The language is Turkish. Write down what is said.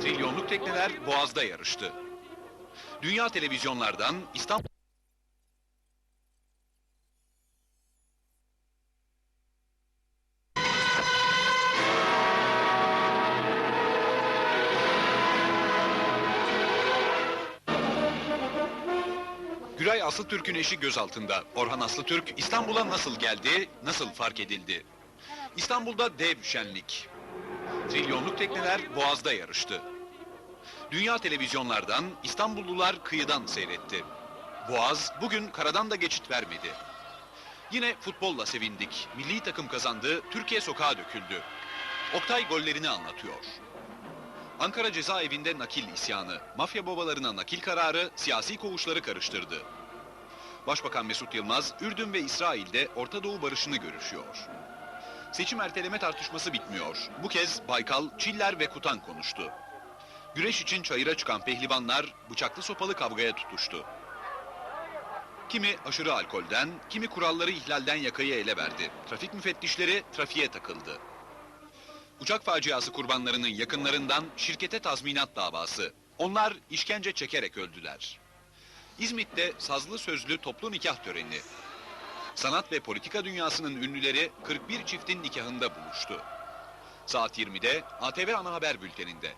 Trilyonluk tekneler Boğaz'da yarıştı. Dünya televizyonlardan İstanbul Güray Aslıtürk'ün eşi gözaltında. Orhan Aslıtürk İstanbul'a nasıl geldi, nasıl fark edildi? İstanbul'da dev şenlik. Trilyonluk tekneler Boğaz'da yarıştı. Dünya televizyonlardan İstanbullular kıyıdan seyretti. Boğaz bugün karadan da geçit vermedi. Yine futbolla sevindik. Milli takım kazandı, Türkiye sokağa döküldü. Oktay gollerini anlatıyor. Ankara cezaevinde nakil isyanı, mafya babalarına nakil kararı siyasi koğuşları karıştırdı. Başbakan Mesut Yılmaz, Ürdün ve İsrail'de Orta Doğu barışını görüşüyor. Seçim erteleme tartışması bitmiyor. Bu kez Baykal, Çiller ve Kutan konuştu. Güreş için çayıra çıkan pehlivanlar bıçaklı sopalı kavgaya tutuştu. Kimi aşırı alkolden, kimi kuralları ihlalden yakayı ele verdi. Trafik müfettişleri trafiğe takıldı. Uçak faciası kurbanlarının yakınlarından şirkete tazminat davası. Onlar işkence çekerek öldüler. İzmit'te sazlı sözlü toplu nikah töreni. Sanat ve politika dünyasının ünlüleri 41 çiftin nikahında buluştu. Saat 20'de ATV Ana Haber Bülteni'nde.